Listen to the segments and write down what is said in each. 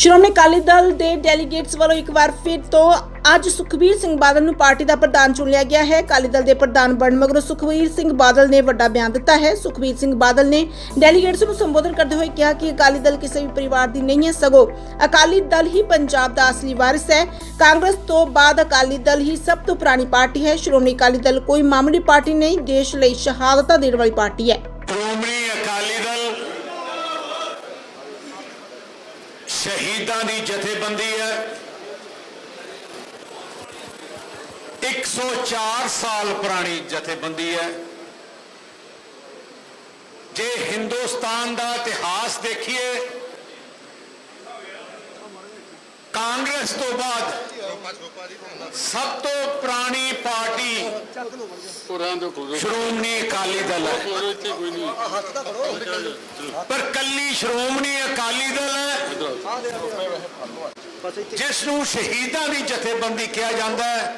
ਸ਼੍ਰੋਮਣੀ ਅਕਾਲੀ ਦਲ ਦੇ ਡੈਲੀਗੇਟਸ ਵੱਲੋਂ ਇੱਕ ਵਾਰ ਫਿਰ ਤੋਂ ਅੱਜ ਸੁਖਬੀਰ ਸਿੰਘ ਬਾਦਲ ਨੂੰ ਪਾਰਟੀ ਦਾ ਪ੍ਰਧਾਨ ਚੁਣ ਲਿਆ ਗਿਆ ਹੈ। ਅਕਾਲੀ ਦਲ ਦੇ ਪ੍ਰਧਾਨ ਬਣਨ ਮਗਰੋਂ ਸੁਖਬੀਰ ਸਿੰਘ ਬਾਦਲ ਨੇ ਵੱਡਾ ਬਿਆਨ ਦਿੱਤਾ ਹੈ। ਸੁਖਬੀਰ ਸਿੰਘ ਬਾਦਲ ਨੇ ਡੈਲੀਗੇਟਸ ਨੂੰ ਸੰਬੋਧਨ ਕਰਦੇ ਹੋਏ ਕਿਹਾ ਕਿ ਅਕਾਲੀ ਦਲ ਕਿਸੇ ਵੀ ਪਰਿਵਾਰ ਦੀ ਨਹੀਂ ਹੈ, ਸਗੋਂ ਅਕਾਲੀ ਦਲ ਹੀ ਪੰਜਾਬ ਦਾ ਅਸਲੀ ਵਾਰਿਸ ਹੈ। ਕਾਂਗਰਸ ਤੋਂ ਬਾਅਦ ਅਕਾਲੀ ਦਲ ਹੀ ਸਭ ਤੋਂ ਪੁਰਾਣੀ ਪਾਰਟੀ ਹੈ। ਸ਼੍ਰੋਮਣੀ ਅਕਾਲੀ ਦਲ ਕੋਈ ਮਾਮੂਲੀ ਪਾਰਟੀ ਨਹੀਂ, ਦੇਸ਼ ਲਈ ਸ਼ਹਾਦਤਾਂ ਦੇਣ ਵਾਲੀ ਪਾਰਟੀ ਹੈ। ਸ਼੍ਰੋਮਣੀ ਅਕਾਲੀ ਦਲ ਸ਼ਹੀਦਾਂ ਦੀ ਜਥੇਬੰਦੀ ਹੈ। 104 ਸਾਲ ਪੁਰਾਣੀ ਜਥੇਬੰਦੀ ਹੈ। ਜੇ ਹਿੰਦੁਸਤਾਨ ਦਾ ਇਤਿਹਾਸ ਦੇਖੀਏ, ਕਾਂਗਰਸ ਤੋਂ ਬਾਅਦ ਸਭ ਤੋਂ ਪੁਰਾਣੀ ਪਾਰਟੀ ਕੁਰਾਂ ਦੇ ਕੋਲ ਸ਼੍ਰੋਮਣੀ ਅਕਾਲੀ ਦਲ ਹੈ। ਪਰ ਕੱਲੀ ਸ਼੍ਰੋਮਣੀ ਅਕਾਲੀ ਦਲ ਹੈ ਜਿਸ ਨੂੰ ਸ਼ਹੀਦਾਂ ਦੀ ਜਥੇਬੰਦੀ ਕਿਹਾ ਜਾਂਦਾ ਹੈ।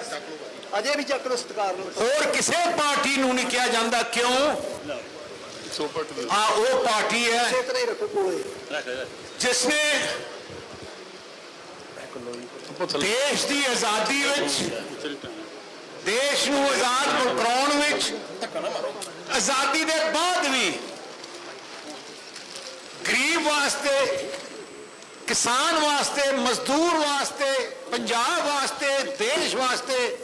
ਅਜੇ ਵੀ ਚੱਕ ਲੋ ਸਤਕਾਰ ਨੂੰ ਹੋਰ ਕਿਸੇ ਪਾਰਟੀ ਨੂੰ ਨਹੀਂ ਕਿਹਾ ਜਾਂਦਾ ਕਿਉਂ? ਆ ਉਹ ਪਾਰਟੀ ਹੈ ਜਿਸ ਨੇ ਦੇਸ਼ ਦੀ ਆਜ਼ਾਦੀ ਵਿੱਚ, ਦੇਸ਼ ਨੂੰ ਆਜ਼ਾਦ ਕਰਾਉਣ ਵਿੱਚ, ਆਜ਼ਾਦੀ ਦੇ ਬਾਅਦ ਵੀ ਗਰੀਬ ਵਾਸਤੇ, ਕਿਸਾਨ ਵਾਸਤੇ, ਮਜ਼ਦੂਰ ਵਾਸਤੇ, ਪੰਜਾਬ ਵਾਸਤੇ, ਦੇਸ਼ ਵਾਸਤੇ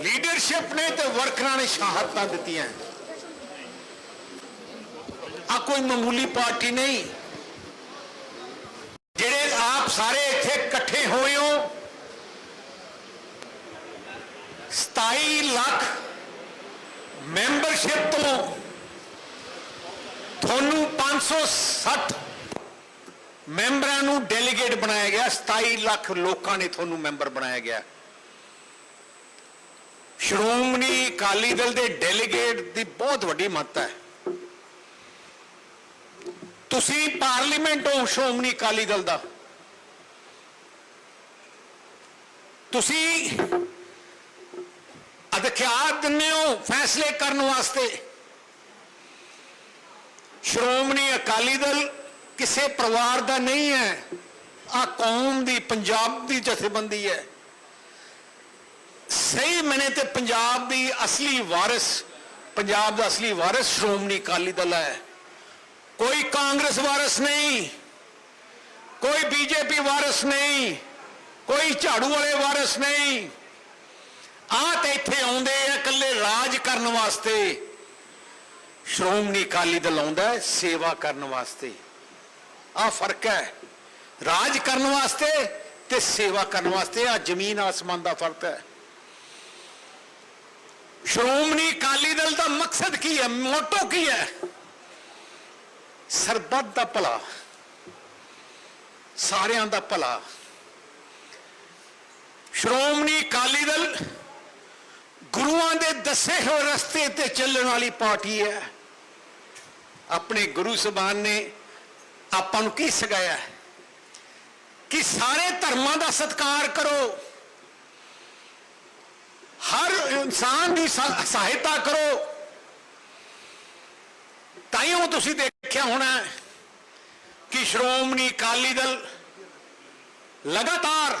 ਲੀਡਰਸ਼ਿਪ ਨੇ ਤੇ ਵਰਕਰਾਂ ਨੇ ਸ਼ਹਾਦਤਾਂ ਦਿੱਤੀਆਂ। ਆ ਕੋਈ ਮਾਮੂਲੀ ਪਾਰਟੀ ਨਹੀਂ। ਸਾਰੇ ਇੱਥੇ ਇਕੱਠੇ ਹੋਏ ਹੋ। 27 ਲੱਖ ਮੈਂਬਰਸ਼ਿਪ ਤੋਂ ਤੁਹਾਨੂੰ 560 ਮੈਂਬਰਾਂ ਨੂੰ ਡੈਲੀਗੇਟ ਬਣਾਇਆ ਗਿਆ। 27 ਲੱਖ ਲੋਕਾਂ ਨੇ ਤੁਹਾਨੂੰ ਮੈਂਬਰ ਬਣਾਇਆ ਗਿਆ। ਸ਼੍ਰੋਮਣੀ ਅਕਾਲੀ ਦਲ ਦੇ ਡੈਲੀਗੇਟ ਦੀ ਬਹੁਤ ਵੱਡੀ ਮਹੱਤਤਾ ਹੈ। ਤੁਸੀਂ ਪਾਰਲੀਮੈਂਟ ਹੋ ਸ਼੍ਰੋਮਣੀ ਅਕਾਲੀ ਦਲ ਦਾ। ਤੁਸੀਂ ਅਧਿਕਾਰ ਦਿੰਦੇ ਹੋ ਫੈਸਲੇ ਕਰਨ ਵਾਸਤੇ। ਸ਼੍ਰੋਮਣੀ ਅਕਾਲੀ ਦਲ ਕਿਸੇ ਪਰਿਵਾਰ ਦਾ ਨਹੀਂ ਹੈ। ਆ ਕੌਮ ਦੀ, ਪੰਜਾਬ ਦੀ ਜਥੇਬੰਦੀ ਹੈ। ਸਹੀ ਮਨੇ ਤੇ ਪੰਜਾਬ ਦੀ ਅਸਲੀ ਵਾਰਿਸ, ਪੰਜਾਬ ਦਾ ਅਸਲੀ ਵਾਰਿਸ ਸ਼੍ਰੋਮਣੀ ਅਕਾਲੀ ਦਲ ਹੈ। ਕੋਈ ਕਾਂਗਰਸ ਵਾਰਿਸ ਨਹੀਂ, ਕੋਈ ਬੀਜੇਪੀ ਵਾਰਿਸ ਨਹੀਂ ਕੋਈ ਝਾੜੂ ਵਾਲੇ ਵਾਰਿਸ ਨਹੀਂ। ਆ ਤੇ ਇੱਥੇ ਆਉਂਦੇ ਆ ਇਕੱਲੇ ਰਾਜ ਕਰਨ ਵਾਸਤੇ। ਸ਼੍ਰੋਮਣੀ ਅਕਾਲੀ ਦਲ ਆਉਂਦਾ ਸੇਵਾ ਕਰਨ ਵਾਸਤੇ। ਆ ਫ਼ਰਕ ਹੈ। ਰਾਜ ਕਰਨ ਵਾਸਤੇ ਤੇ ਸੇਵਾ ਕਰਨ ਵਾਸਤੇ ਆ ਜ਼ਮੀਨ ਆਸਮਾਨ ਦਾ ਫ਼ਰਕ ਹੈ। ਸ਼੍ਰੋਮਣੀ ਅਕਾਲੀ ਦਲ ਦਾ ਮਕਸਦ ਕੀ ਹੈ? ਮੋਟੋ ਕੀ ਹੈ? ਸਰਬੱਤ ਦਾ ਭਲਾ। ਸਾਰਿਆਂ ਦਾ ਭਲਾ। ਸ਼੍ਰੋਮਣੀ ਅਕਾਲੀ ਦਲ ਗੁਰੂਆਂ ਦੇ ਦੱਸੇ ਹੋਏ ਰਸਤੇ ਤੇ ਚੱਲਣ ਵਾਲੀ ਪਾਰਟੀ ਹੈ। ਆਪਣੇ ਗੁਰੂ ਸਬਾਨ ਨੇ ਆਪਾਂ ਨੂੰ ਕੀ ਸਿਖਾਇਆ ਕਿ ਸਾਰੇ ਧਰਮਾਂ ਦਾ ਸਤਿਕਾਰ ਕਰੋ। ਹਰ ਇਨਸਾਨ ਦੀ ਸਹਾਇਤਾ ਕਰੋ। ਤਾਈਓ ਤੁਸੀਂ ਦੇਖਿਆ ਹੋਣਾ ਕਿ ਸ਼੍ਰੋਮਣੀ ਅਕਾਲੀ ਦਲ ਲਗਾਤਾਰ